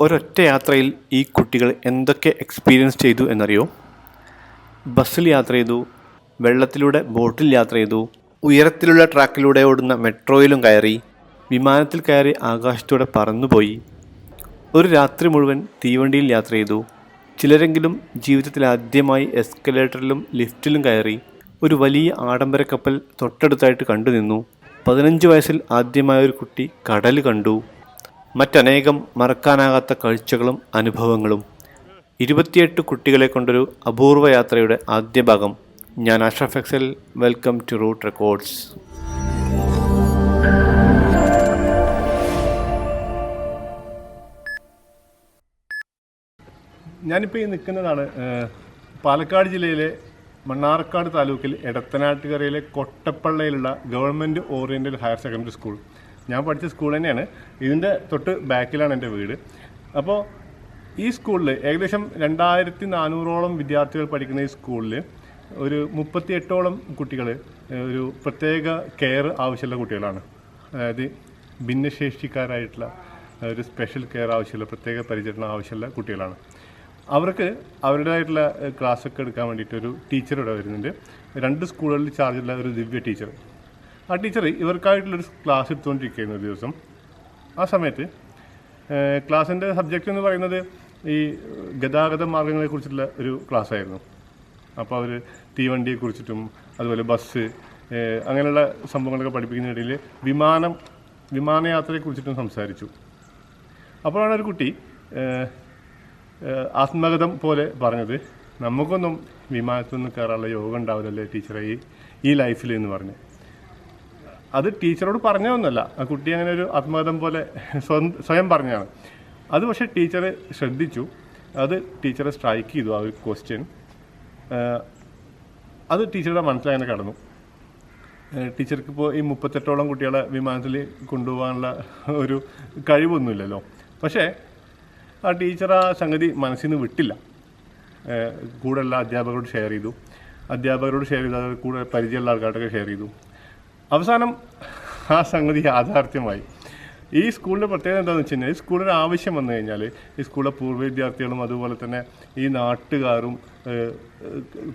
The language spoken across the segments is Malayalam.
ഒരൊറ്റ യാത്രയിൽ ഈ കുട്ടികൾ എന്തൊക്കെ എക്സ്പീരിയൻസ് ചെയ്തു എന്നറിയോ? ബസ്സിൽ യാത്ര ചെയ്തു വെള്ളത്തിലൂടെ ബോട്ടിൽ യാത്ര ചെയ്തു ഉയരത്തിലുള്ള ട്രാക്കിലൂടെ ഓടുന്ന മെട്രോയിലും കയറി വിമാനത്തിൽ കയറി ആകാശത്തൂടെ പറന്നുപോയി. ഒരു രാത്രി മുഴുവൻ തീവണ്ടിയിൽ യാത്ര ചെയ്തു. ചിലരെങ്കിലും ജീവിതത്തിൽ ആദ്യമായി എസ്കലേറ്ററിലും ലിഫ്റ്റിലും കയറി ഒരു വലിയ ആഡംബര കപ്പൽ തൊട്ടടുത്തായിട്ട് കണ്ടുനിന്നു. പതിനഞ്ച് വയസ്സിൽ ആദ്യമായ ഒരു കുട്ടി കടൽ കണ്ടു. മറ്റനേകം മറക്കാനാകാത്ത കാഴ്ചകളും അനുഭവങ്ങളും. ഇരുപത്തിയെട്ട് കുട്ടികളെ കൊണ്ടൊരു അപൂർവ യാത്രയുടെ ആദ്യ ഭാഗം ഞാൻ Ashraf Excel welcome to root records ഞാനിപ്പോൾ ഈ നിൽക്കുന്നതാണ് പാലക്കാട് ജില്ലയിലെ മണ്ണാർക്കാട് താലൂക്കിൽ എടത്തനാട്ടുകരയിലെ കൊട്ടപ്പള്ളയിലുള്ള government oriental higher secondary school. ഞാൻ പഠിച്ച സ്കൂൾ തന്നെയാണ്. ഇതിന്റെ തൊട്ട് ബാക്കിലാണ് എന്റെ വീട്. അപ്പോൾ ഈ സ്കൂളിൽ ഏകദേശം രണ്ടായിരത്തി നാനൂറോളം വിദ്യാർത്ഥികൾ പഠിക്കുന്ന ഈ സ്കൂളിൽ ഒരു മുപ്പത്തി എട്ടോളം കുട്ടികൾ ഒരു പ്രത്യേക കെയർ ആവശ്യമുള്ള കുട്ടികളാണ്. അതായത് ഭിന്നശേഷിക്കാരായിട്ടുള്ള ഒരു സ്പെഷ്യൽ കെയർ ആവശ്യമുള്ള പ്രത്യേക പരിചരണം ആവശ്യമുള്ള കുട്ടികളാണ്. അവർക്ക് അവരുടേതായിട്ടുള്ള ക്ലാസ്സൊക്കെ എടുക്കാൻ വേണ്ടിയിട്ട് ഒരു ടീച്ചർ ഇവിടെ വരുന്നുണ്ട്. രണ്ട് സ്കൂളുകളിൽ ചാർജുള്ള ഒരു ദിവ്യ ടീച്ചർ. ആ ടീച്ചർ ഇവർക്കായിട്ടുള്ളൊരു ക്ലാസ് എടുത്തുകൊണ്ടിരിക്കുകയായിരുന്നു ഒരു ദിവസം. ആ സമയത്ത് ക്ലാസ്സിന്റെ സബ്ജക്റ്റ് എന്ന് പറയുന്നത് ഈ ഗതാഗത മാർഗങ്ങളെക്കുറിച്ചുള്ള ഒരു ക്ലാസ് ആയിരുന്നു അപ്പോൾ അവർ തീവണ്ടിയെക്കുറിച്ചിട്ടും അതുപോലെ ബസ് അങ്ങനെയുള്ള സംഭവങ്ങളൊക്കെ പഠിപ്പിക്കുന്നതിനിടയിൽ വിമാനം വിമാനയാത്രയെക്കുറിച്ചിട്ടും സംസാരിച്ചു. അപ്പോഴാണ് ഒരു കുട്ടി ആത്മഗതം പോലെ പറഞ്ഞത് നമുക്കൊന്നും വിമാനത്തൊന്നും കയറാനുള്ള യോഗം ഉണ്ടാവില്ലല്ലേ ടീച്ചറെ ഈ ലൈഫിൽ എന്ന് പറഞ്ഞു. അത് ടീച്ചറോട് പറഞ്ഞതൊന്നുമല്ല. ആ കുട്ടി അങ്ങനെ ഒരു ആത്മഗതം പോലെ സ്വയം പറഞ്ഞതാണ്. അത് പക്ഷേ ടീച്ചർ ശ്രദ്ധിച്ചു. അത് ടീച്ചറെ സ്ട്രൈക്ക് ചെയ്തു ആ ഒരു ക്വസ്റ്റ്യൻ അത് ടീച്ചറുടെ മനസ്സിലങ്ങനെ കടന്നു. ടീച്ചർക്ക് ഇപ്പോൾ ഈ മുപ്പത്തെട്ടോളം കുട്ടികളെ വിമാനത്തിൽ കൊണ്ടുപോകാനുള്ള ഒരു കഴിവൊന്നുമില്ലല്ലോ. പക്ഷേ ആ ടീച്ചർ ആ സംഗതി മനസ്സിൽ നിന്ന് വിട്ടില്ല. കൂടെയുള്ള അധ്യാപകരോട് ഷെയർ ചെയ്തു. അധ്യാപകരോട് ഷെയർ ചെയ്തു കൂടെ പരിചയമുള്ള ആൾക്കാർക്കൊക്കെ ഷെയർ ചെയ്തു. അവസാനം ആ സംഗതി യാഥാർത്ഥ്യമായി. ഈ സ്കൂളിന്റെ പ്രത്യേകത എന്താണെന്ന് വെച്ച് കഴിഞ്ഞാൽ ഈ സ്കൂളിന് ആവശ്യം വന്നു കഴിഞ്ഞാൽ ഈ സ്കൂളിലെ പൂർവ വിദ്യാർത്ഥികളും അതുപോലെ തന്നെ ഈ നാട്ടുകാരും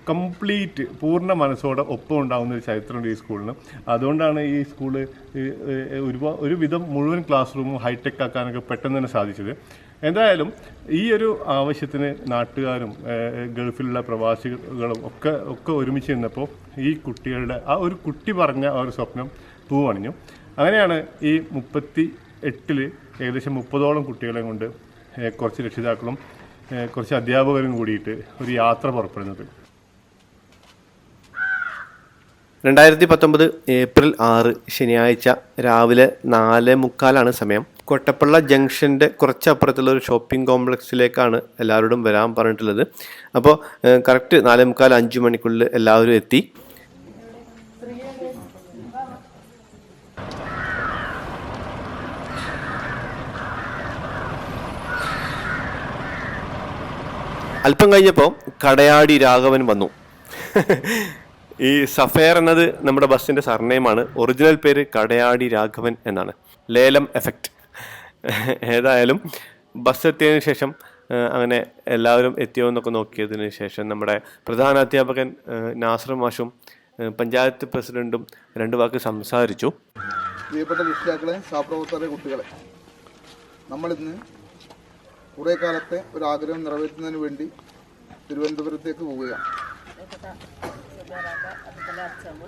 കംപ്ലീറ്റ് പൂർണ മനസ്സോടെ ഒപ്പം ഉണ്ടാകുന്ന ഒരു ചരിത്രമുണ്ട് ഈ സ്കൂളിന്. അതുകൊണ്ടാണ് ഈ സ്കൂൾ ഒരുപാട് ഒരുവിധം മുഴുവൻ ക്ലാസ് റൂമും ഹൈടെക് ആക്കാനൊക്കെ പെട്ടെന്ന് തന്നെ സാധിച്ചത്. എന്തായാലും ഈ ഒരു ആവശ്യത്തിന് നാട്ടുകാരും ഗൾഫിലുള്ള പ്രവാസികളും ഒക്കെ ഒക്കെ ഒരുമിച്ച് നിന്നപ്പോൾ ഈ കുട്ടികളുടെ ആ ഒരു കുട്ടി പറഞ്ഞ ആ ഒരു സ്വപ്നം പൂവണിഞ്ഞു. അങ്ങനെയാണ് ഈ മുപ്പത്തി എട്ടിൽ ഏകദേശം മുപ്പതോളം കുട്ടികളെ കൊണ്ട് കുറച്ച് രക്ഷിതാക്കളും കുറച്ച് അധ്യാപകരും കൂടിയിട്ട് ഒരു യാത്ര പുറപ്പെടുന്നത്. രണ്ടായിരത്തി പത്തൊമ്പത് ഏപ്രിൽ ആറ് ശനിയാഴ്ച രാവിലെ നാല് മുക്കാലാണ് സമയം. കൊട്ടപ്പള്ള ജംഗ്ഷന്റെ കുറച്ചപ്പുറത്തുള്ള ഒരു ഷോപ്പിംഗ് കോംപ്ലക്സിലേക്കാണ് എല്ലാവരോടും വരാൻ പറഞ്ഞിട്ടുള്ളത്. അപ്പോൾ കറക്റ്റ് നാലേ മുക്കാൽ അഞ്ച് മണിക്കുള്ളിൽ എല്ലാവരും എത്തി. അല്പം കഴിഞ്ഞപ്പോൾ കടയാടി രാഘവൻ വന്നു. ഈ സഫയർ എന്നത് നമ്മുടെ ബസ്സിന്റെ സർനെയിമാണ്. ഒറിജിനൽ പേര് കടയാടി രാഘവൻ എന്നാണ്. ലേലം എഫക്റ്റ് ഏതായാലും ബസ് എത്തിയതിന് ശേഷം അങ്ങനെ എല്ലാവരും എത്തിയോ എന്നൊക്കെ നോക്കിയതിന് ശേഷം നമ്മുടെ പ്രധാന അധ്യാപകൻ നാസർ മാഷും പഞ്ചായത്ത് പ്രസിഡന്റും രണ്ടു വാക്ക് സംസാരിച്ചു. പ്രിയപ്പെട്ട രക്ഷിതാക്കളെ സഹപ്രവർത്തകരെ കുട്ടികളെ നമ്മളിന്ന് കുറേ കാലത്തെ ഒരു ആഗ്രഹം നിറവേറ്റുന്നതിന് വേണ്ടി തിരുവനന്തപുരത്തേക്ക് പോവുകയാണ്. അതുപോലെ അച്ഛമ്മ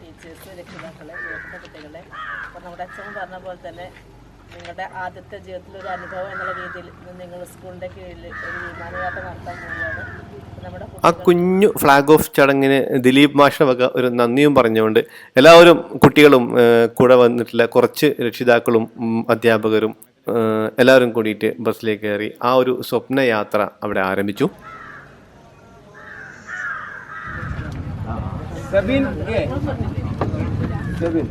ടീച്ചേഴ്സ് രക്ഷിതാക്കളെ പ്രിയപ്പെട്ട കുട്ടികളെ അപ്പോൾ നമ്മുടെ അച്ഛമ്മ പറഞ്ഞ പോലെ തന്നെ നിങ്ങളുടെ ആദ്യത്തെ ജീവിതത്തിൽ ഒരു അനുഭവം എന്നുള്ള രീതിയിൽ നിങ്ങൾ സ്കൂളിന്റെ കീഴിൽ ഒരു വിമാനയാത്ര നടത്താൻ പോവുകയാണ്. ആ കുഞ്ഞു ഫ്ലാഗ് ഓഫ് ചടങ്ങിന് ദിലീപ് മാഷിന് വക ഒരു നന്ദിയും പറഞ്ഞുകൊണ്ട് എല്ലാവരും കുട്ടികളും കൂടെ വന്നിട്ടുള്ള കുറച്ച് രക്ഷിതാക്കളും അധ്യാപകരും എല്ലാവരും കൂടിയിട്ട് ബസ്സിലേക്ക് കയറി ആ ഒരു സ്വപ്നയാത്ര അവിടെ ആരംഭിച്ചു. സെബിൻ സെബിൻ.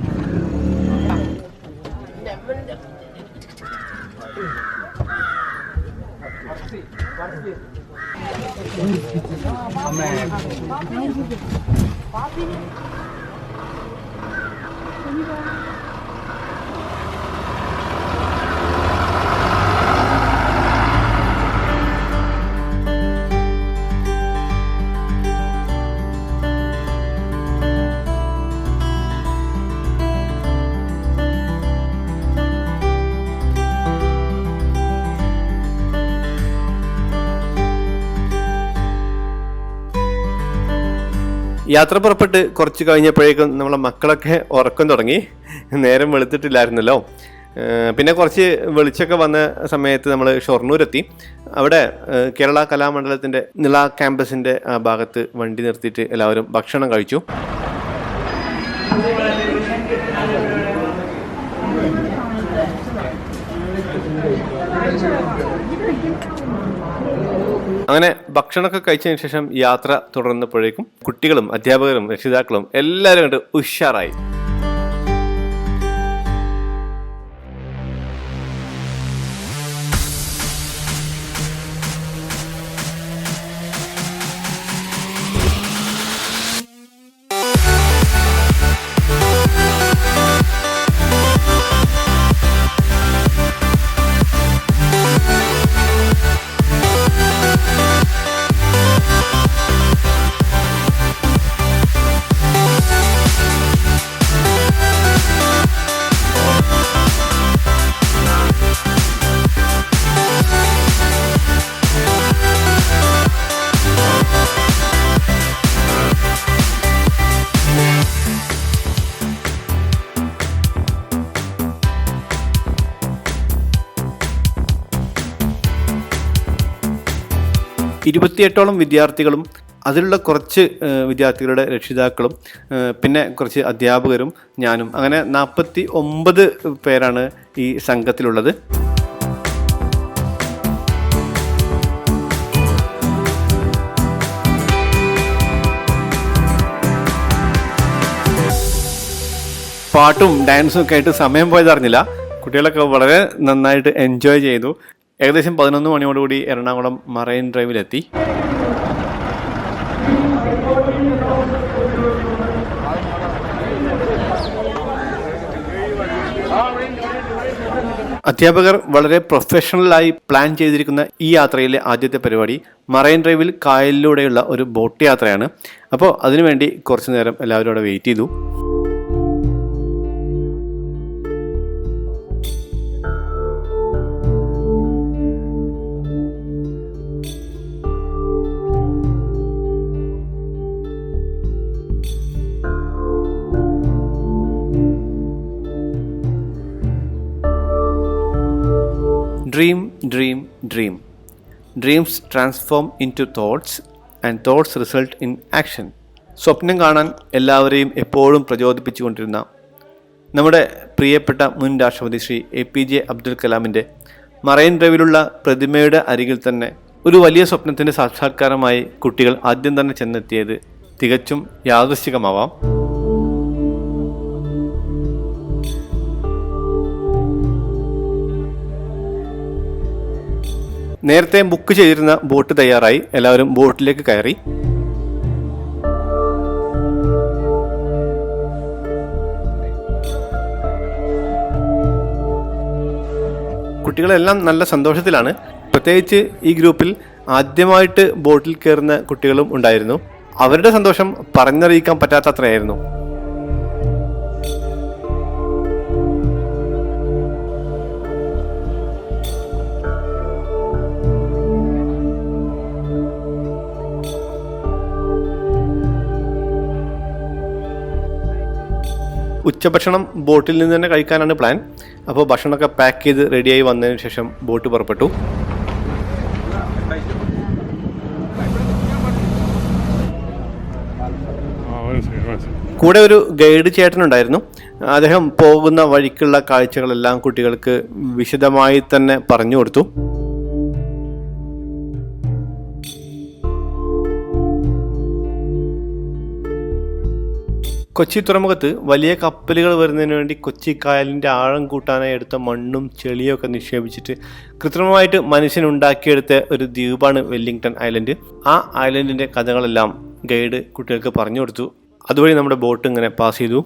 Amém. യാത്ര പുറപ്പെട്ട് കുറച്ച് കഴിഞ്ഞപ്പോഴേക്കും നമ്മളെ മക്കളൊക്കെ ഉറക്കം തുടങ്ങി. നേരം വെളുത്തിട്ടില്ലായിരുന്നല്ലോ. പിന്നെ കുറച്ച് വെളിച്ചൊക്കെ വന്ന സമയത്ത് നമ്മൾ ഷൊർണൂരെത്തി. അവിടെ കേരള കലാമണ്ഡലത്തിന്റെ നിള ക്യാമ്പസിന്റെ ആ ഭാഗത്ത് വണ്ടി നിർത്തിയിട്ട് എല്ലാവരും ഭക്ഷണം കഴിച്ചു. അങ്ങനെ ഭക്ഷണമൊക്കെ കഴിച്ചതിന് ശേഷം യാത്ര തുടർന്നപ്പോഴേക്കും കുട്ടികളും അധ്യാപകരും രക്ഷിതാക്കളും എല്ലാവരും കണ്ട് ഉഷാറായി. ഇരുപത്തിയെട്ടോളം വിദ്യാർത്ഥികളും അതിലുള്ള കുറച്ച് വിദ്യാർത്ഥികളുടെ രക്ഷിതാക്കളും പിന്നെ കുറച്ച് അധ്യാപകരും ഞാനും. അങ്ങനെ നാൽപ്പത്തി ഒമ്പത് പേരാണ് ഈ സംഘത്തിലുള്ളത്. പാട്ടും ഡാൻസും ഒക്കെ ആയിട്ട് സമയം പോയതറിഞ്ഞില്ല. കുട്ടികളൊക്കെ വളരെ നന്നായിട്ട് എൻജോയ് ചെയ്തു. ഏകദേശം പതിനൊന്ന് മണിയോടുകൂടി എറണാകുളം മറൈൻ ഡ്രൈവിലെത്തി. അധ്യാപകർ വളരെ പ്രൊഫഷണലായി പ്ലാൻ ചെയ്തിരിക്കുന്ന ഈ യാത്രയിലെ ആദ്യത്തെ പരിപാടി മറൈൻ ഡ്രൈവിൽ കായലിലൂടെയുള്ള ഒരു ബോട്ട് യാത്രയാണ്. അപ്പോൾ അതിനുവേണ്ടി കുറച്ചു നേരം എല്ലാവരും അവിടെ വെയിറ്റ് ചെയ്തു. Dream dream dream dreams transform into thoughts and thoughts result in action സ്വപ്നം കാണാൻ എല്ലാവരെയും എപ്പോഴും പ്രചോദിപ്പിച്ചുകൊണ്ടിരുന്ന നമ്മുടെ പ്രിയപ്പെട്ട മുൻ രാഷ്ട്രപതി Shri A P J Abdul കലാമിന്റെ മറൈൻ ഡ്രൈവിലുള്ള പ്രതിമയുടെ അരികിൽ തന്നെ ഒരു വലിയ സ്വപ്നത്തിന്റെ സാക്ഷാത്കാരമായി കുട്ടികൾ ആദ്യം തന്നെ ചെന്നെത്തിയത് തികച്ചും യാദൃശ്ചികമാവാം. നേരത്തെ ബുക്ക് ചെയ്തിരുന്ന ബോട്ട് തയ്യാറായി. എല്ലാവരും ബോട്ടിലേക്ക് കയറി. കുട്ടികളെല്ലാം നല്ല സന്തോഷത്തിലാണ്. പ്രത്യേകിച്ച് ഈ ഗ്രൂപ്പിൽ ആദ്യമായിട്ട് ബോട്ടിൽ കയറുന്ന കുട്ടികളും ഉണ്ടായിരുന്നു. അവരുടെ സന്തോഷം പറഞ്ഞറിയിക്കാൻ പറ്റാത്തത്രയായിരുന്നു. ഉച്ചഭക്ഷണം ബോട്ടിൽ നിന്ന് തന്നെ കഴിക്കാനാണ് പ്ലാൻ. അപ്പോൾ ഭക്ഷണമൊക്കെ പാക്ക് ചെയ്ത് റെഡിയായി വന്നതിന് ശേഷം ബോട്ട് പുറപ്പെട്ടു. കൂടെ ഒരു ഗൈഡ് ചേട്ടനുണ്ടായിരുന്നു. അദ്ദേഹം പോകുന്ന വഴിക്കുള്ള കാഴ്ചകളെല്ലാം കുട്ടികൾക്ക് വിശദമായി തന്നെ പറഞ്ഞു കൊടുത്തു. കൊച്ചി തുറമുഖത്ത് വലിയ കപ്പലുകൾ വരുന്നതിന് വേണ്ടി കൊച്ചി കായലിന്റെ ആഴം കൂട്ടാനായി എടുത്ത മണ്ണും ചെളിയും ഒക്കെ നിക്ഷേപിച്ചിട്ട് കൃത്രിമമായിട്ട് മനുഷ്യൻ ഉണ്ടാക്കിയെടുത്ത ഒരു ദ്വീപാണ് വെല്ലിംഗ്ടൺ ഐലൻഡ്. ആ ഐലൻഡിന്റെ കഥകളെല്ലാം ഗൈഡ് കുട്ടികൾക്ക് പറഞ്ഞു കൊടുത്തു. അതുവഴി നമ്മുടെ ബോട്ട് ഇങ്ങനെ പാസ് ചെയ്തു.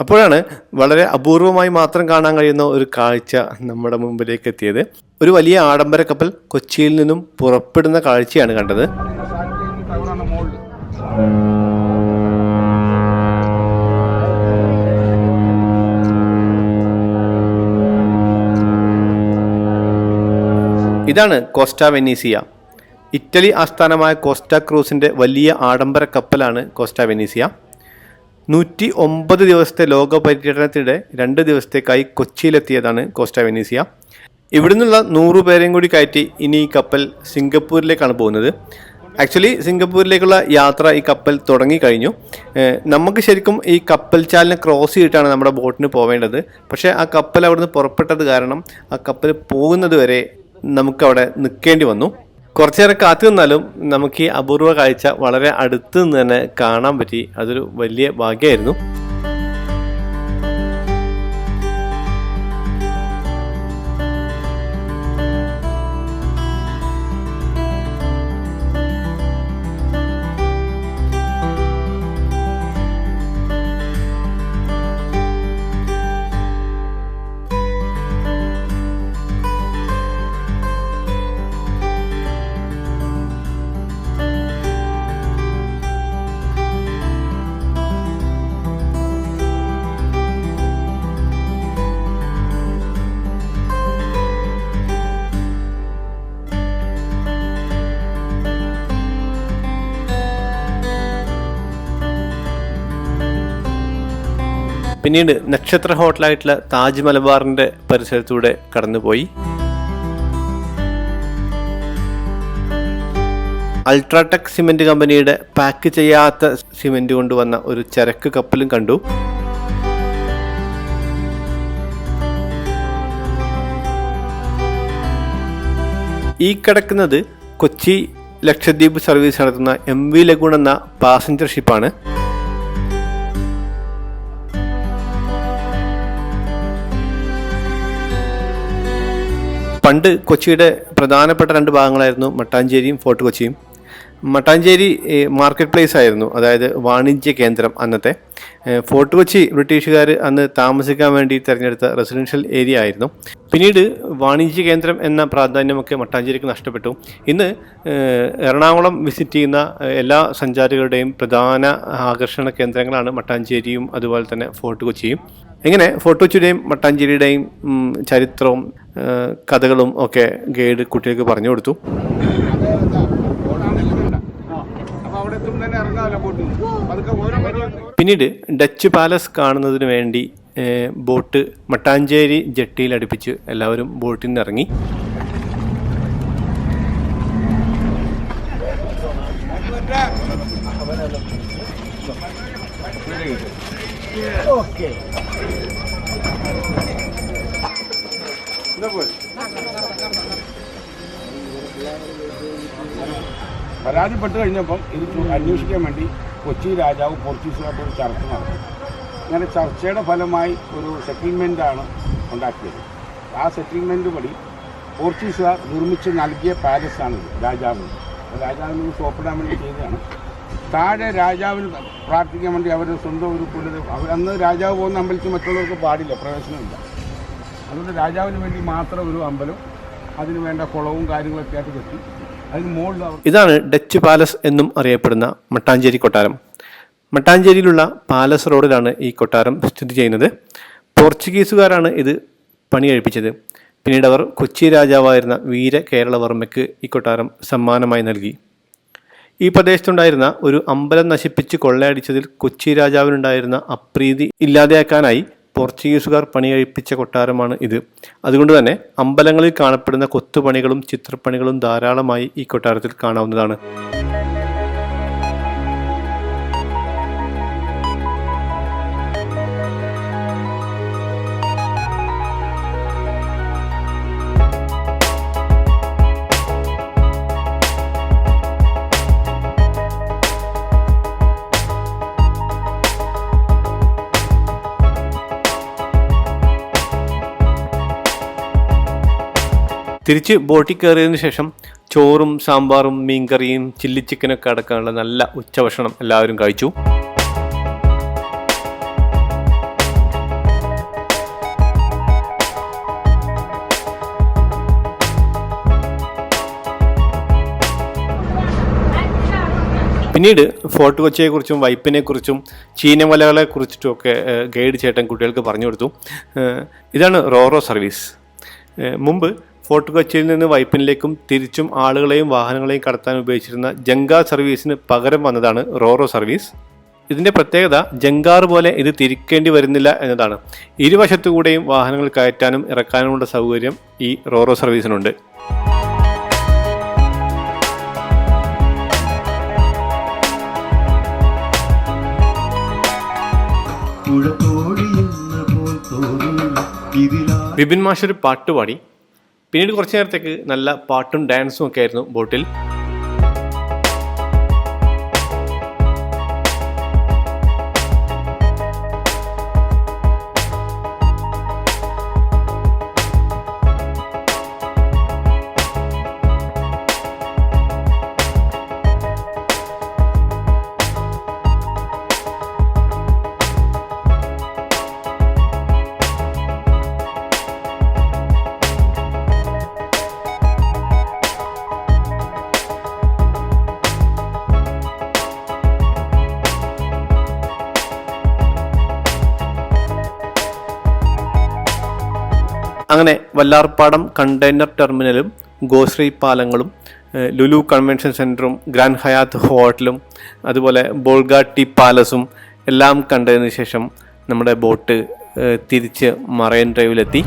അപ്പോഴാണ് വളരെ അപൂർവമായി മാത്രം കാണാൻ കഴിയുന്ന ഒരു കാഴ്ച നമ്മുടെ മുമ്പിലേക്ക് എത്തിയത്. ഒരു വലിയ ആഡംബര കപ്പൽ കൊച്ചിയിൽ നിന്നും പുറപ്പെടുന്ന കാഴ്ചയാണ് കണ്ടത്. ഇതാണ് കോസ്റ്റ വെനീസിയ. ഇറ്റലി ആസ്ഥാനമായ കോസ്റ്റ ക്രൂസിന്റെ വലിയ ആഡംബര കപ്പലാണ് കോസ്റ്റ വെനീസിയ. നൂറ്റി ഒമ്പത് ദിവസത്തെ ലോക പര്യടനത്തിനിടെ രണ്ട് ദിവസത്തേക്കായി കൊച്ചിയിലെത്തിയതാണ് കോസ്റ്റ വെനീസിയ. ഇവിടുന്നുള്ള നൂറു പേരെയും കൂടി കയറ്റി ഇനി ഈ കപ്പൽ സിംഗപ്പൂരിലേക്കാണ് പോകുന്നത്. ആക്ച്വലി സിംഗപ്പൂരിലേക്കുള്ള യാത്ര ഈ കപ്പൽ തുടങ്ങി കഴിഞ്ഞു. നമുക്ക് ശരിക്കും ഈ കപ്പൽ ചാലിനെ ക്രോസ് ചെയ്തിട്ടാണ് നമ്മുടെ ബോട്ടിന് പോവേണ്ടത്. പക്ഷേ ആ കപ്പൽ അവിടുന്ന് പുറപ്പെട്ടത് കാരണം ആ കപ്പൽ പോകുന്നത് വരെ നമുക്കവിടെ നിൽക്കേണ്ടി വന്നു. കുറച്ചേറെ കാത്തു നിന്നാലും നമുക്ക് ഈ അപൂർവ കാഴ്ച വളരെ അടുത്ത് നിന്ന് തന്നെ കാണാൻ പറ്റി. അതൊരു വലിയ ഭാഗ്യമായിരുന്നു. പിന്നീട് നക്ഷത്ര ഹോട്ടലായിട്ടുള്ള താജ് മലബാറിന്റെ പരിസരത്തൂടെ കടന്നുപോയി. അൾട്രാടെക് സിമെന്റ് കമ്പനിയുടെ പാക്ക് ചെയ്യാത്ത സിമെന്റ് കൊണ്ടുവന്ന ഒരു ചരക്ക് കപ്പലും കണ്ടു. ഈ കിടക്കുന്നത് കൊച്ചി ലക്ഷദ്വീപ് സർവീസ് നടത്തുന്ന എം വി ലഗൂൺ എന്ന പാസഞ്ചർ ഷിപ്പാണ്. പണ്ട് കൊച്ചിയുടെ പ്രധാനപ്പെട്ട രണ്ട് ഭാഗങ്ങളായിരുന്നു മട്ടാഞ്ചേരിയും ഫോർട്ട് കൊച്ചിയും. മട്ടാഞ്ചേരി മാർക്കറ്റ് പ്ലേസ് ആയിരുന്നു അതായത് വാണിജ്യ കേന്ദ്രം അന്നത്തെ. ഫോർട്ട് കൊച്ചി ബ്രിട്ടീഷുകാർ അന്ന് താമസിക്കാൻ വേണ്ടി തിരഞ്ഞെടുത്ത റെസിഡൻഷ്യൽ ഏരിയ ആയിരുന്നു. പിന്നീട് വാണിജ്യ കേന്ദ്രം എന്ന പ്രാധാന്യമൊക്കെ മട്ടാഞ്ചേരിക്ക് നഷ്ടപ്പെട്ടു. ഇന്ന് എറണാകുളം വിസിറ്റ് ചെയ്യുന്ന എല്ലാ സഞ്ചാരികളുടെയും പ്രധാന ആകർഷണ കേന്ദ്രങ്ങളാണ് മട്ടാഞ്ചേരിയും അതുപോലെ തന്നെ ഫോർട്ട് കൊച്ചിയും. ഇങ്ങനെ ഫോർട്ട് മട്ടാഞ്ചേരിയുടെയും ചരിത്രവും കഥകളും ഒക്കെ ഗൈഡ് കുട്ടികൾക്ക് പറഞ്ഞു കൊടുത്തു. പിന്നീട് ഡച്ച് പാലസ് കാണുന്നതിന് വേണ്ടി ബോട്ട് മട്ടാഞ്ചേരി ജെട്ടിയിൽ അടുപ്പിച്ച് എല്ലാവരും ബോട്ടിൽ നിന്ന് ഇറങ്ങി. പരാതിപ്പെട്ട് കഴിഞ്ഞപ്പം ഇത് അന്വേഷിക്കാൻ വേണ്ടി കൊച്ചി രാജാവ് പോർച്ചുഗീസുമായിട്ട് ഒരു ചർച്ച നടത്തി. അങ്ങനെ ചർച്ചയുടെ ഫലമായി ഒരു സെറ്റിൽമെന്റാണ് ഉണ്ടാക്കിയത്. ആ സെറ്റിൽമെന്റ് വഴി പോർച്ചുഗീസുകാർ നിർമ്മിച്ച് നൽകിയ പാലസാണിത് രാജാവിന്. രാജാവിന് സോപ്പിടാൻ വേണ്ടി ചെയ്തതാണ്. താഴെ രാജാവിന് പ്രാർത്ഥിക്കാൻ വേണ്ടി അവർ സ്വന്തം ഒരു കുലത് അവർ അന്ന് രാജാവ് പോകുന്ന അമ്പലത്തിൽ മറ്റുള്ളവർക്ക് പാടില്ല പ്രവേശനമില്ല. അതുകൊണ്ട് രാജാവിന് വേണ്ടി മാത്രം ഒരു അമ്പലം അതിന് വേണ്ട കുളവും കാര്യങ്ങളൊക്കെ ആയിട്ട് കെട്ടി. ഇതാണ് ഡച്ച് പാലസ് എന്നും അറിയപ്പെടുന്ന മട്ടാഞ്ചേരി കൊട്ടാരം. മട്ടാഞ്ചേരിയിലുള്ള പാലസ് റോഡിലാണ് ഈ കൊട്ടാരം സ്ഥിതി ചെയ്യുന്നത്. പോർച്ചുഗീസുകാരാണ് ഇത് പണി കഴിപ്പിച്ചത് പിന്നീട് അവർ കൊച്ചി രാജാവായിരുന്ന വീര കേരളവർമ്മയ്ക്ക് ഈ കൊട്ടാരം സമ്മാനമായി നൽകി. ഈ പ്രദേശത്തുണ്ടായിരുന്ന ഒരു അമ്പലം നശിപ്പിച്ച് കൊള്ളയടിച്ചതിൽ കൊച്ചി രാജാവിനുണ്ടായിരുന്ന അപ്രീതി ഇല്ലാതെയാക്കാനായി പോർച്ചുഗീസുകാർ പണികഴിപ്പിച്ച കൊട്ടാരമാണ് ഇത്. അതുകൊണ്ട് തന്നെ അമ്പലങ്ങളിൽ കാണപ്പെടുന്ന കൊത്തുപണികളും ചിത്രപ്പണികളും ധാരാളമായി ഈ കൊട്ടാരത്തിൽ കാണാവുന്നതാണ്. തിരിച്ച് ബോട്ടിൽ കയറിയതിന് ശേഷം ചോറും സാമ്പാറും മീൻകറിയും ചില്ലി ചിക്കനൊക്കെ അടക്കാനുള്ള നല്ല ഉച്ചഭക്ഷണം എല്ലാവരും കഴിച്ചു. പിന്നീട് ഫോർട്ട് കൊച്ചിയെക്കുറിച്ചും വൈപ്പിനെക്കുറിച്ചും ചീനമലകളെ കുറിച്ചിട്ടുമൊക്കെ ഗൈഡ് ചേട്ടൻ കുട്ടികൾക്ക് പറഞ്ഞു കൊടുത്തു. ഇതാണ് റോറോ സർവീസ്. മുമ്പ് ഫോർട്ട് കൊച്ചിയിൽ നിന്ന് വൈപ്പിനിലേക്കും തിരിച്ചും ആളുകളെയും വാഹനങ്ങളെയും കടത്താൻ ഉപയോഗിച്ചിരുന്ന ജങ്കാർ സർവീസിന് പകരം വന്നതാണ് റോറോ സർവീസ്. ഇതിന്റെ പ്രത്യേകത ജങ്കാർ പോലെ ഇത് തിരിക്കേണ്ടി വരുന്നില്ല എന്നതാണ്. ഇരുവശത്തുകൂടെയും വാഹനങ്ങൾ കയറ്റാനും ഇറക്കാനുമുള്ള സൗകര്യം ഈ റോറോ സർവീസിനുണ്ട്. വിപിൻ മാഷ് ഒരു പാട്ട് പാടി. പിന്നീട് കുറച്ച് നേരത്തേക്ക് നല്ല പാട്ടും ഡാൻസും ഒക്കെ ആയിരുന്നു ബോട്ടിൽ. വല്ലാർപ്പാടം കണ്ടെയ്നർ ടെർമിനലും ഗോശ്രീ പാലങ്ങളും ലുലു കൺവെൻഷൻ സെന്ററും ഗ്രാൻഡ് ഹയാത്ത് ഹോട്ടലും അതുപോലെ ബോൾഗാട്ടി പാലസും എല്ലാം കണ്ടതിന് ശേഷം നമ്മുടെ ബോട്ട് തിരിച്ച് മറൈൻ ഡ്രൈവിലെത്തി.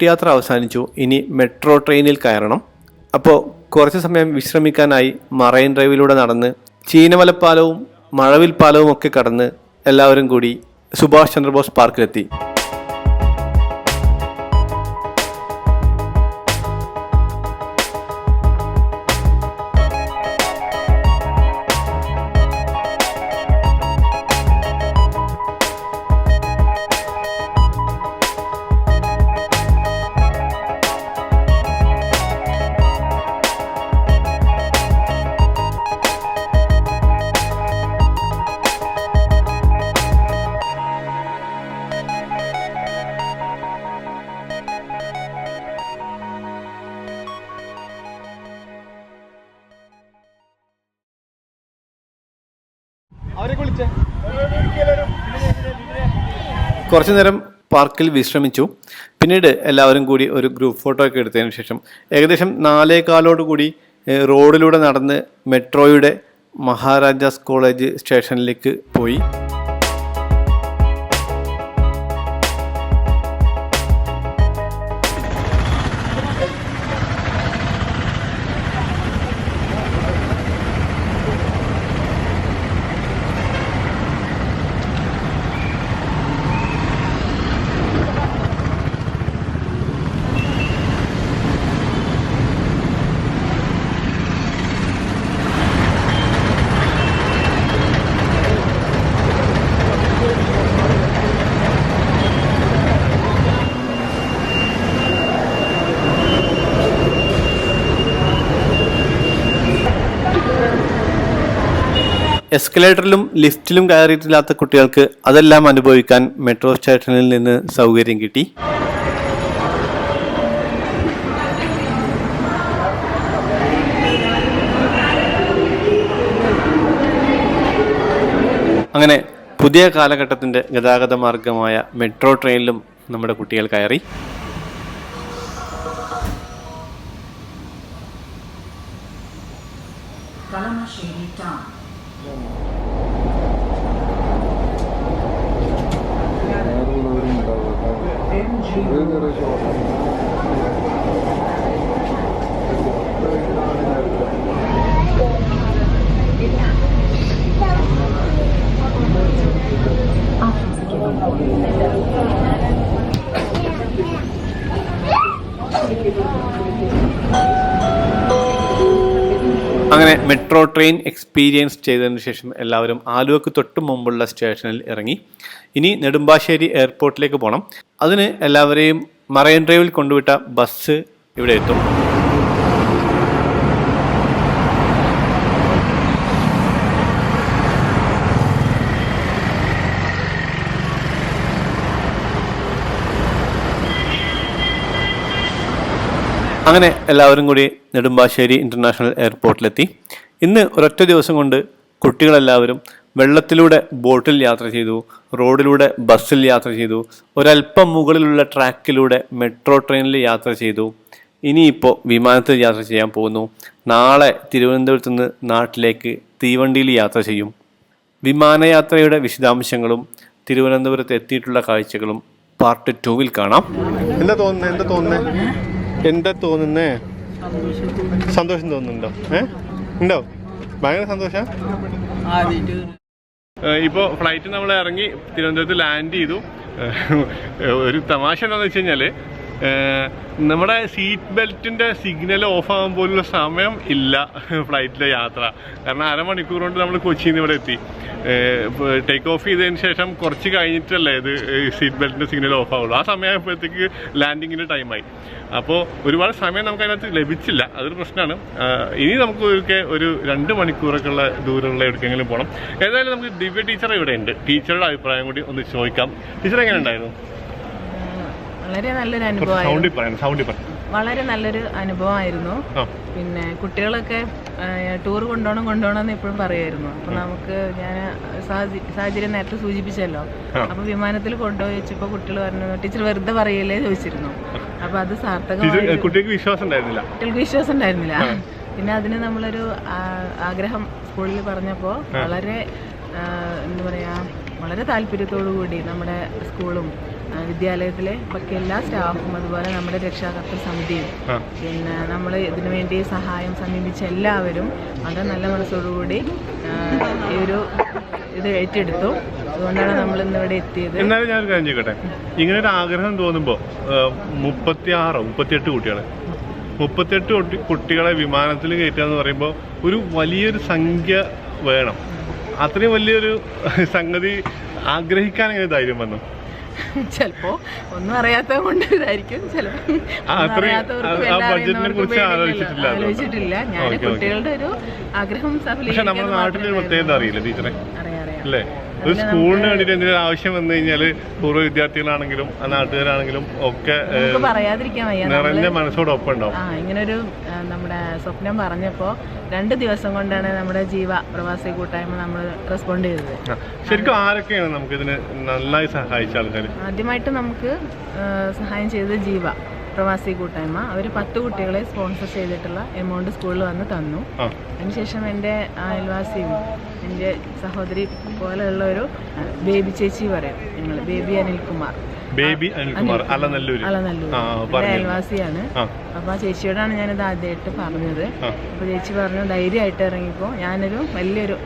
ബോട്ട് യാത്ര അവസാനിച്ചു. ഇനി മെട്രോ ട്രെയിനിൽ കയറണം. അപ്പോൾ കുറച്ച് സമയം വിശ്രമിക്കാനായി മറൈൻ ഡ്രൈവിലൂടെ നടന്ന് ചീനമലപ്പാലവും മഴവിൽ പാലവും ഒക്കെ കടന്ന് എല്ലാവരും കൂടി സുഭാഷ് ചന്ദ്രബോസ് പാർക്കിലെത്തി. കുറച്ചു നേരം പാർക്കിൽ വിശ്രമിച്ചു. പിന്നീട് എല്ലാവരും കൂടി ഒരു ഗ്രൂപ്പ് ഫോട്ടോ ഒക്കെ എടുത്തതിന് ശേഷം ഏകദേശം നാലേകാലോട് കൂടി റോഡിലൂടെ നടന്ന് മെട്രോയുടെ മഹാരാജാസ് കോളേജ് സ്റ്റേഷനിലേക്ക് പോയി. എസ്കലേറ്ററിലും ലിഫ്റ്റിലും കയറിയിട്ടില്ലാത്ത കുട്ടികൾക്ക് അതെല്ലാം അനുഭവിക്കാൻ മെട്രോ സ്റ്റേഷനിൽ നിന്ന് സൗകര്യം കിട്ടി. അങ്ങനെ പുതിയ കാലഘട്ടത്തിന്റെ ഗതാഗത മാർഗമായ മെട്രോ ട്രെയിനിലും നമ്മുടെ കുട്ടികൾ കയറി. Kalamashiri അങ്ങനെ മെട്രോ ട്രെയിൻ എക്സ്പീരിയൻസ് ചെയ്തതിന് ശേഷം എല്ലാവരും ആലുവക്ക് തൊട്ട് മുമ്പുള്ള സ്റ്റേഷനിൽ ഇറങ്ങി. ഇനി നെടുമ്പാശ്ശേരി എയർപോർട്ടിലേക്ക് പോകണം അതിന് എല്ലാവരെയും മറൈൻ ഡ്രൈവിൽ കൊണ്ടുവിട്ട ബസ് ഇവിടെ എത്തും. അങ്ങനെ എല്ലാവരും കൂടി നെടുമ്പാശ്ശേരി ഇന്റർനാഷണൽ എയർപോർട്ടിലെത്തി. ഇന്ന് ഒരൊറ്റ ദിവസം കൊണ്ട് കുട്ടികളെല്ലാവരും വെള്ളത്തിലൂടെ ബോട്ടിൽ യാത്ര ചെയ്തു റോഡിലൂടെ ബസ്സിൽ യാത്ര ചെയ്തു ഒരല്പം മുകളിലുള്ള ട്രാക്കിലൂടെ മെട്രോ ട്രെയിനിൽ യാത്ര ചെയ്തു. ഇനിയിപ്പോൾ വിമാനത്തിൽ യാത്ര ചെയ്യാൻ പോകുന്നു. നാളെ തിരുവനന്തപുരത്ത് നിന്ന് നാട്ടിലേക്ക് തീവണ്ടിയിൽ യാത്ര ചെയ്യും. വിമാനയാത്രയുടെ വിശദാംശങ്ങളും തിരുവനന്തപുരത്ത് എത്തിയിട്ടുള്ള കാഴ്ചകളും പാർട്ട് ടൂവിൽ കാണാം. എന്താ തോന്നുന്നത് എന്താ തോന്നുന്നത് എന്താ തോന്നുന്നേ? സന്തോഷം തോന്നുന്നുണ്ടോ? ഏ? ഉണ്ടോ? ഭയങ്കര സന്തോഷം. ഇപ്പോൾ ഫ്ലൈറ്റ് നമ്മൾ ഇറങ്ങി തിരുവനന്തപുരത്ത് ലാൻഡ് ചെയ്തു. ഒരു തമാശ എന്താണെന്ന് വെച്ച് കഴിഞ്ഞാൽ നമ്മുടെ സീറ്റ് ബെൽറ്റിന്റെ സിഗ്നൽ ഓഫ് ആകാൻ പോലുള്ള സമയം ഇല്ല ഫ്ലൈറ്റിലെ യാത്ര. കാരണം അരമണിക്കൂർ കൊണ്ട് നമ്മൾ കൊച്ചിയിൽ നിന്ന് ഇവിടെ എത്തി. ടേക്ക് ഓഫ് ചെയ്തതിന് ശേഷം കുറച്ച് കഴിഞ്ഞിട്ടല്ലേ ഇത് സീറ്റ് ബെൽറ്റിന്റെ സിഗ്നൽ ഓഫ് ആവുള്ളൂ. ആ സമയമായപ്പോഴത്തേക്ക് ലാൻഡിങ്ങിന്റെ ടൈമായി അപ്പോൾ ഒരുപാട് സമയം നമുക്ക് അതിനകത്ത് ലഭിച്ചില്ല. അതൊരു പ്രശ്നമാണ്. ഇനി നമുക്ക് ഒക്കെ ഒരു രണ്ട് മണിക്കൂറൊക്കെ ഉള്ള ദൂരമുള്ള എവിടേക്കെങ്കിലും പോകണം ഏതായാലും നമുക്ക് ദിവ്യ ടീച്ചർ ഇവിടെ ഉണ്ട്. ടീച്ചറുടെ അഭിപ്രായം കൂടി ഒന്ന് ചോദിക്കാം. ടീച്ചർ എങ്ങനെ ഉണ്ടായിരുന്നു? വളരെ നല്ലൊരു അനുഭവമായിരുന്നു. വളരെ നല്ലൊരു അനുഭവമായിരുന്നു. പിന്നെ കുട്ടികളൊക്കെ ടൂർ കൊണ്ടുപോകണം കൊണ്ടുപോകണം എന്ന് എപ്പോഴും പറയുമായിരുന്നു അപ്പൊ നമുക്ക് ഞാൻ സാഹചര്യം നേരത്തെ സൂചിപ്പിച്ചല്ലോ. അപ്പൊ വിമാനത്തിൽ കൊണ്ടുപോയി വെച്ചപ്പോ കുട്ടികൾ പറഞ്ഞു ടീച്ചർ വെറുതെ പറയല്ലേ? ചോദിച്ചിരുന്നു. അപ്പൊ അത് സാർത്ഥകമായി കുട്ടിക്ക് വിശ്വാസം ഉണ്ടായിരുന്നില്ല. കുട്ടികൾക്ക് വിശ്വാസം ഉണ്ടായിരുന്നില്ല. പിന്നെ അതിന് നമ്മളൊരു ആഗ്രഹം സ്കൂളിൽ പറഞ്ഞപ്പോൾ വളരെ എന്താ പറയാ വളരെ താല്പര്യത്തോടു കൂടി നമ്മുടെ സ്കൂളും വിദ്യാലയത്തിലെ ബാക്കി എല്ലാ സ്റ്റാഫും അതുപോലെ നമ്മുടെ രക്ഷാകർത്തൃ സമിതിയും പിന്നെ നമ്മൾ ഇതിനു വേണ്ടി സഹായം സമീപിച്ച എല്ലാവരും വളരെ നല്ല മനസ്സോടുകൂടി ഈ ഒരു ഇത് ഏറ്റെടുത്തു. അതുകൊണ്ടാണ് നമ്മൾ ഇന്ന് ഇവിടെ എത്തിയത്. എന്നാലും ഞാൻ കാര്യം ചോദിക്കട്ടെ? ഇങ്ങനെ ഒരു ആഗ്രഹം തോന്നുമ്പോൾ മുപ്പത്തി ആറോ മുപ്പത്തിയെട്ട് കുട്ടികളെ? മുപ്പത്തിയെട്ട് കുട്ടികളെ വിമാനത്തിൽ കയറ്റുക എന്ന് പറയുമ്പോൾ ഒരു വലിയൊരു സംഖ്യ വേണം. അത്രയും വലിയൊരു സംഗതി ആഗ്രഹിക്കാൻ എങ്ങനെ ധൈര്യം വന്നു? ചിലപ്പോ ഒന്നും അറിയാത്ത കൊണ്ട് ഇതായിരിക്കും അറിയാത്തവർക്കും. ആലോചിച്ചിട്ടില്ല. ഞാൻ. കുട്ടികളുടെ ഒരു ആഗ്രഹം സഫലീകരിക്കാൻ അറിയില്ല ടീച്ചറെ അറിയാം അറിയാം ഒരു സ്കൂളിന് വേണ്ടിയിട്ട് എന്തെങ്കിലും ആവശ്യം വന്നു കഴിഞ്ഞാൽ പൂർവ വിദ്യാർത്ഥികളാണെങ്കിലും ആ നാട്ടുകാരാണെങ്കിലും ഒക്കെ നിറഞ്ഞ മനസ്സോട് മനസ്സോടൊപ്പം ഉണ്ടാവും. ആ ഇങ്ങനൊരു നമ്മുടെ സ്വപ്നം പറഞ്ഞപ്പോ രണ്ട് ദിവസം കൊണ്ടാണ് നമ്മുടെ ജീവ പ്രവാസി കൂട്ടായ്മ നമ്മൾ റെസ്പോണ്ട് ചെയ്തത്. ശരിക്കും ആരൊക്കെയാണ് നമുക്ക് ഇതിന് നന്നായി സഹായിച്ച ആൾക്കാർ ആദ്യമായിട്ട് നമുക്ക് സഹായം ചെയ്തത് ജീവ പ്രവാസി കൂട്ടായ്മ. അവർ പത്ത് കുട്ടികളെ സ്പോൺസർ ചെയ്തിട്ടുള്ള എമൗണ്ട് സ്കൂളിൽ വന്ന് തന്നു. അതിനുശേഷം എന്റെ അയൽവാസിയും എന്റെ സഹോദരി പോലെയുള്ള ഒരു ബേബി ചേച്ചി പറയും. ഞങ്ങൾ ബേബി അനിൽകുമാർ. ബേബി അനിൽകുമാർ അലനല്ലൂർ അലനല്ലൂർ അയൽവാസിയാണ്. അപ്പൊ ആ ചേച്ചിയോടാണ് ഞാനിത് ആദ്യമായിട്ട് പറഞ്ഞത്. അപ്പൊ ചേച്ചി പറഞ്ഞു ധൈര്യമായിട്ട് ഇറങ്ങിപ്പോ. ഞാനൊരു വലിയൊരു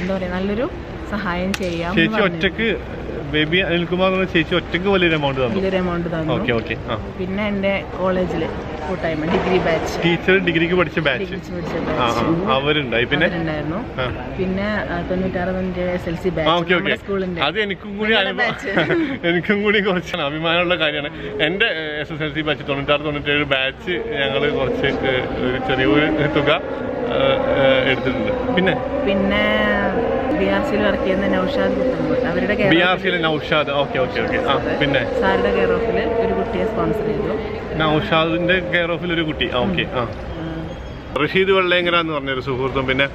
എന്താ പറയാ നല്ലൊരു സഹായം ചെയ്യാം ചേച്ചി. ഒറ്റയ്ക്ക് ബേബി അനിൽകുമാർ എന്ന് ചേച്ചി ഒറ്റയ്ക്ക് വലിയൊരു എമൗണ്ട് തന്നു. വലിയൊരു എമൗണ്ട് തന്നു. ഓക്കെ ഓക്കെ ആ. പിന്നെ എന്റെ കോളേജിൽ കൂട്ടായ്മ ഡിഗ്രി ബാച്ച്. ടീച്ചർ ഡിഗ്രിക്ക് പഠിച്ച ബാച്ച്. ആ ആ. അവരുണ്ടായി. പിന്നെ? ഉണ്ടായിരുന്നു ആ. പിന്നെ ആ, തൊണ്ണൂറ്റാറ് തൊണ്ണൂറ്റേഴ് എസ് എൽ സി ആ ബാച്ച് ഓക്കെ ഓക്കെ നമ്മുടെ സ്കൂളിന്റെ അത് എനിക്കും കൂടി അനുഭവം. എനിക്കും കൂടി കുറച്ച് അഭിമാനമുള്ള കാര്യമാണ്. എന്റെ S S L C batch തൊണ്ണൂറ്റാറ് തൊണ്ണൂറ്റേഴ് ബാച്ച് ഞങ്ങൾ കുറച്ച് ഏഹ്, ഒരു ചെറിയൊരു തുക ഏഹ്, ഏഹ്, എടുത്തിട്ടുണ്ട്. പിന്നെ? പിന്നെ ബി ആർ സിയിൽ വർക്ക് ചെയ്യുന്ന നൌഷാദ് കുട്ടൻകോട്ട് അവരുടെ B R Noushad. Okay okay okay. ആ പിന്നെ? സാറിന്റെ കെയർ ഓഫിൽ ഒരു കുട്ടിയെ സ്പോൺസർ ചെയ്തു. നൌഷാദിന്റെ കെയർ ഓഫിൽ ഒരു കുട്ടി. ഓക്കെ ആ. റഷീദ് വെള്ളേങ്കര എന്ന് പറഞ്ഞൊരു സുഹൃത്തും. പിന്നെ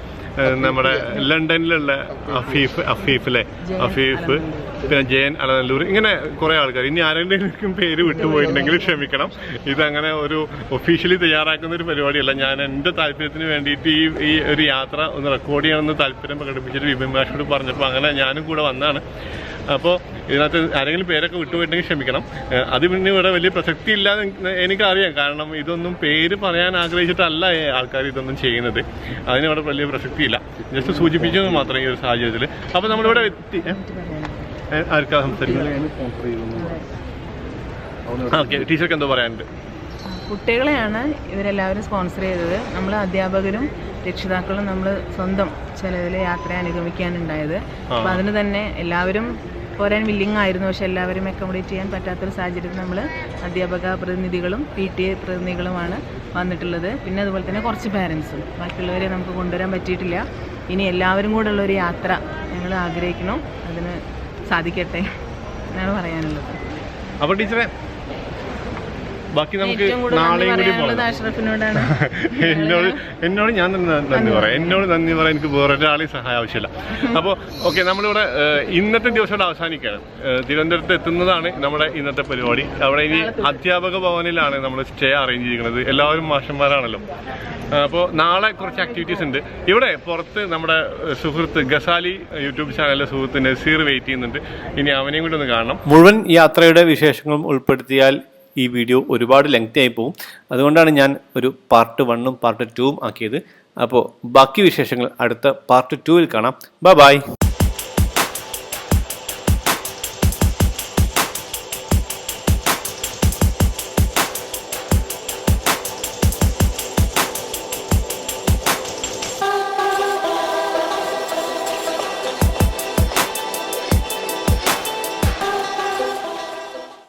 നമ്മുടെ ലണ്ടനിലുള്ള അഫീഫ് അഫീഫിലെ അഫീഫ് പിന്നെ ജയൻ അലനല്ലൂർ. ഇങ്ങനെ കുറേ ആൾക്കാർ ഇനി ആരെങ്കിലും പേര് വിട്ടുപോയിട്ടുണ്ടെങ്കിൽ ക്ഷമിക്കണം. ഇതങ്ങനെ ഒരു ഒഫീഷ്യലി തയ്യാറാക്കുന്ന ഒരു പരിപാടിയല്ല. ഞാൻ എന്റെ താല്പര്യത്തിന് വേണ്ടിയിട്ട് ഈ ഈ ഒരു യാത്ര ഒന്ന് റെക്കോർഡ് ചെയ്യണമെന്ന് താല്പര്യം പ്രകടിപ്പിച്ചിട്ട് വിപിൻ മാഷോട് പറഞ്ഞപ്പോൾ അങ്ങനെ ഞാനും കൂടെ വന്നതാണ് അപ്പോൾ ഇതിനകത്ത് ആരെങ്കിലും പേരൊക്കെ വിട്ടുപോയിട്ടുണ്ടെങ്കിൽ ക്ഷമിക്കണം. അത് പിന്നെ ഇവിടെ വലിയ പ്രസക്തി ഇല്ലാതെ എനിക്കറിയാം. കാരണം ഇതൊന്നും പേര് പറയാൻ ആഗ്രഹിച്ചിട്ടല്ല ആൾക്കാർ ഇതൊന്നും ചെയ്യുന്നത്. അതിനിവിടെ വലിയ പ്രസക്തി ഇല്ല ജസ്റ്റ് സൂചിപ്പിച്ചത് മാത്രം ഈ ഒരു സാഹചര്യത്തിൽ അപ്പോൾ നമ്മളിവിടെ എത്തി. ആർക്കാ സംസാരിക്കുന്നത്? ഓക്കെ. ടീച്ചർക്ക് എന്തോ പറയാനുണ്ട്? കുട്ടികളെയാണ് ഇവരെല്ലാവരും സ്പോൺസർ ചെയ്തത്. നമ്മൾ അധ്യാപകരും രക്ഷിതാക്കളും നമ്മൾ സ്വന്തം ചെലവിൽ യാത്ര അനുഗമിക്കാനുണ്ടായത്. അപ്പൊ അതിന് തന്നെ എല്ലാവരും പോരാൻ വില്ലിങ് ആയിരുന്നു. പക്ഷെ എല്ലാവരും അക്കോമഡേറ്റ് ചെയ്യാൻ പറ്റാത്തൊരു സാഹചര്യത്തിൽ നമ്മൾ അധ്യാപക പ്രതിനിധികളും പി ടി എ പ്രതിനിധികളുമാണ് വന്നിട്ടുള്ളത്. പിന്നെ അതുപോലെ തന്നെ കുറച്ച് പാരൻസും ബാക്കിയുള്ളവരെ നമുക്ക് കൊണ്ടുവരാൻ പറ്റിയിട്ടില്ല. ഇനി എല്ലാവരും കൂടെ ഉള്ളൊരു യാത്ര ഞങ്ങൾ ആഗ്രഹിക്കണം അതിന് സാധിക്കട്ടെ എന്നാണ് പറയാനുള്ളത്. അപ്പോൾ ടീച്ചറെ ബാക്കി നമുക്ക് നാളെയും കൂടി എന്നോട് എന്നോട് ഞാൻ തന്നെ നന്ദി പറയാം. എന്നോട് നന്ദി പറയാൻ എനിക്ക് വേറൊരാളെയും സഹായം ആവശ്യമില്ല. അപ്പോൾ ഓക്കെ നമ്മളിവിടെ ഇന്നത്തെ ദിവസം ഇവിടെ അവസാനിക്കുകയാണ് തിരുവനന്തപുരത്ത് എത്തുന്നതാണ് നമ്മുടെ ഇന്നത്തെ പരിപാടി. അവിടെ ഇനി അധ്യാപക ഭവനിലാണ് നമ്മൾ സ്റ്റേ അറേഞ്ച് ചെയ്യുന്നത് എല്ലാവരും മാഷന്മാരാണല്ലോ. അപ്പോൾ നാളെ കുറച്ച് ആക്ടിവിറ്റീസ് ഉണ്ട്. ഇവിടെ പുറത്ത് നമ്മുടെ സുഹൃത്ത് ഗസാലി യൂട്യൂബ് ചാനലിലെ സുഹൃത്ത് നസീർ വെയിറ്റ് ചെയ്യുന്നുണ്ട്. ഇനി അവനെയും കൂടി ഒന്ന് കാണണം. മുഴുവൻ യാത്രയുടെ വിശേഷങ്ങളും ഉൾപ്പെടുത്തിയാൽ ഈ വീഡിയോ ഒരുപാട് ലെങ്തി ആയി പോകും അതുകൊണ്ടാണ് ഞാൻ ഒരു പാർട്ട് വണ്ണും പാർട്ട് ടൂവും ആക്കിയത്. അപ്പോൾ ബാക്കി വിശേഷങ്ങൾ അടുത്ത പാർട്ട് ടൂവിൽ കാണാം. Bye bye